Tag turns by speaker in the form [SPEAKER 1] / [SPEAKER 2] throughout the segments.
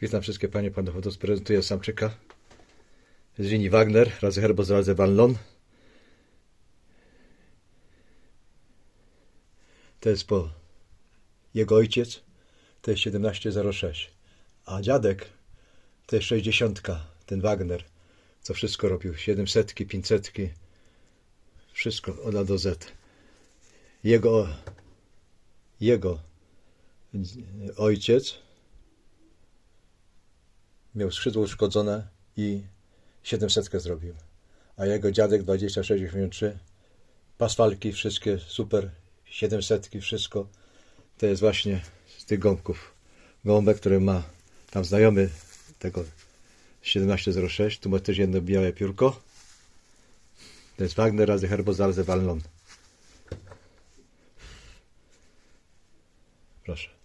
[SPEAKER 1] Witam wszystkie panie, panów. Oto prezentuję samczyka z linii Wagner, razy Herbos, razy Van Lon. To jest po jego ojciec, to jest 1706. A dziadek to jest 60, ten Wagner, co wszystko robił. 700, 500, wszystko od A do Z. Jego, jego ojciec miał skrzydło uszkodzone i 700 zrobił. A jego dziadek 2683 pasfalki wszystkie super 700 wszystko to jest właśnie z tych gąbków. Gąbek, który ma tam znajomy tego 1706. Tu ma też jedno białe piórko. To jest Wagner razy Herbos razy Wallon. Proszę.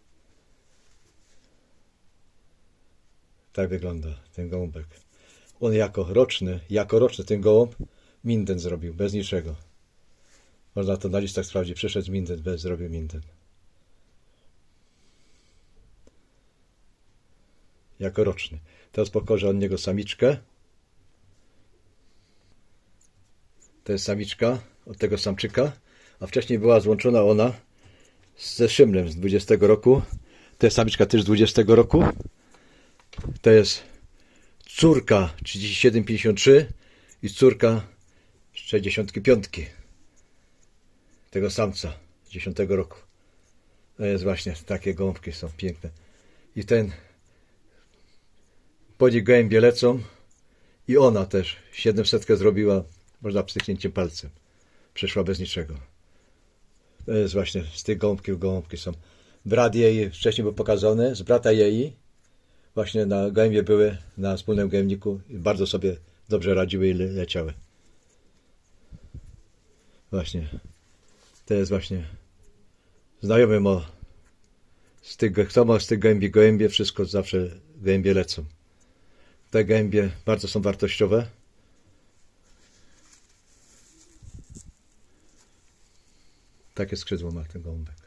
[SPEAKER 1] Tak wygląda ten gołąbek. On jako roczny, jako roczny ten gołąb minden zrobił, bez niczego. Można to na listach sprawdzić. Przyszedł minden, bez zrobił minden. Jako roczny. Teraz pokorzę od niego samiczkę. To jest samiczka od tego samczyka, a wcześniej była złączona ona ze Szymlem z 20 roku. To jest samiczka też z 20 roku. To jest córka 3753 i córka 65 tego samca z 10 roku. To jest właśnie takie gąbki są piękne. I ten po gołębie lecą i ona też 700 zrobiła, można pstryknięciem palcem. Przeszła bez niczego. To jest właśnie z tych gąbków, gąbki są. Brat jej wcześniej był pokazany, z brata jej właśnie na gołębie były na wspólnym gojemniku i bardzo sobie dobrze radziły i le- leciały. Właśnie. To jest właśnie znajomy mo z tych, kto ma z tych gołębi gołębie, wszystko zawsze gołębie lecą. Te gołębie bardzo są wartościowe. Takie skrzydło ma ten gołąbek.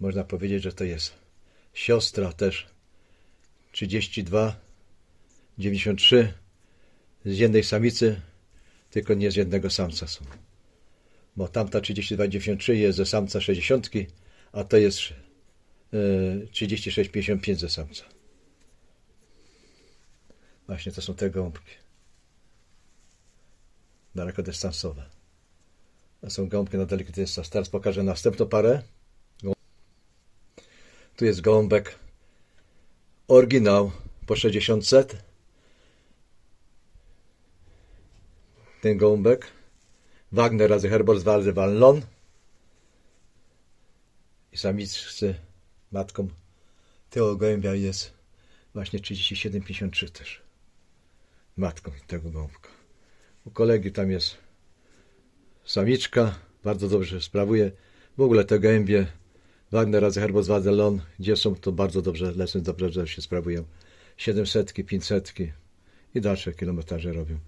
[SPEAKER 1] Można powiedzieć, że to jest siostra też 32, 93 z jednej samicy, tylko nie z jednego samca są. Bo tamta 32, 93 jest ze samca 60, a to jest yy, 36, 55 ze samca. Właśnie to są te gąbki. Dalekodystansowe. Są gąbki na dystans. Teraz pokażę następną parę. Tu jest gąbek oryginał po 60. Ten gąbek Wagner razy Herbert razy Wallon i samiczcy matką tego gołębia jest właśnie 37,53 też matką tego gąbka. U kolegi tam jest samiczka, bardzo dobrze sprawuje. W ogóle te gołębie Wagner razy Herbos gdzie są, to bardzo dobrze lecą, dobrze się sprawują. 700, 500 i dalsze kilometraże robią.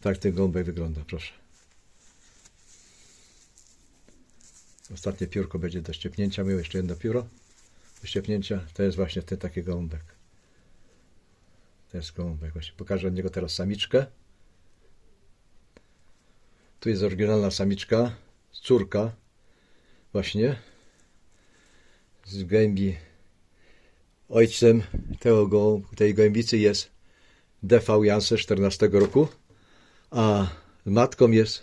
[SPEAKER 1] Tak ten gąbek wygląda, proszę. Ostatnie piórko będzie do ściepnięcia. Miał jeszcze jedno pióro do ściepnięcia. To jest właśnie ten taki gąbek. To jest gąbek. Właśnie pokażę od niego teraz samiczkę. Tu jest oryginalna samiczka, córka właśnie z gębi. Ojcem tego, tej gołębicy jest DV Janse 14 roku, a matką jest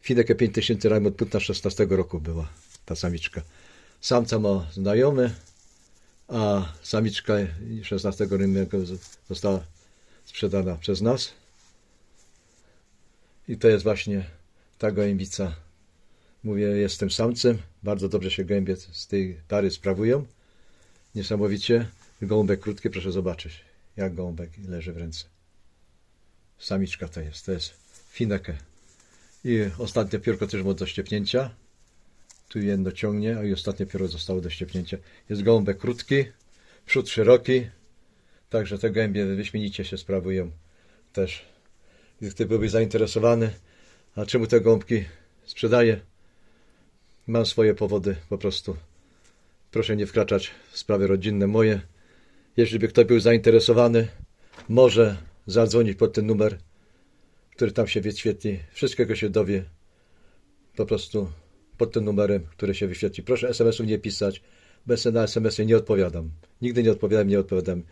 [SPEAKER 1] Fineke 5000 Raimond Putna 16 roku była ta samiczka. Samca ma znajomy, a samiczka 16 roku została sprzedana przez nas. I to jest właśnie ta gołębica. Mówię, jestem samcem. Bardzo dobrze się gołębie z tej pary sprawują. Niesamowicie. Gołąbek krótki, proszę zobaczyć, jak gołąbek leży w ręce. Samiczka to jest, to jest fineke. I ostatnie piórko też ma do ściepnięcia. Tu jedno ciągnie, a i ostatnie pióro zostało do ściepnięcia. Jest gołąbek krótki, przód szeroki. Także te gołębie wyśmienicie się sprawują też. Gdy byłbyś zainteresowany, a czemu te gąbki sprzedaję, Mam swoje powody po prostu. Proszę nie wkraczać w sprawy rodzinne moje. Jeśli by ktoś był zainteresowany, może zadzwonić pod ten numer, który tam się wyświetli. Wszystkiego się dowie po prostu pod tym numerem, który się wyświetli. Proszę SMS-ów nie pisać, ja na SMS-y nie odpowiadam. Nigdy nie odpowiadam, nie odpowiadam.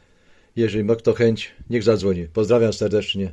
[SPEAKER 1] Jeżeli ma kto chęć, niech zadzwoni. Pozdrawiam serdecznie.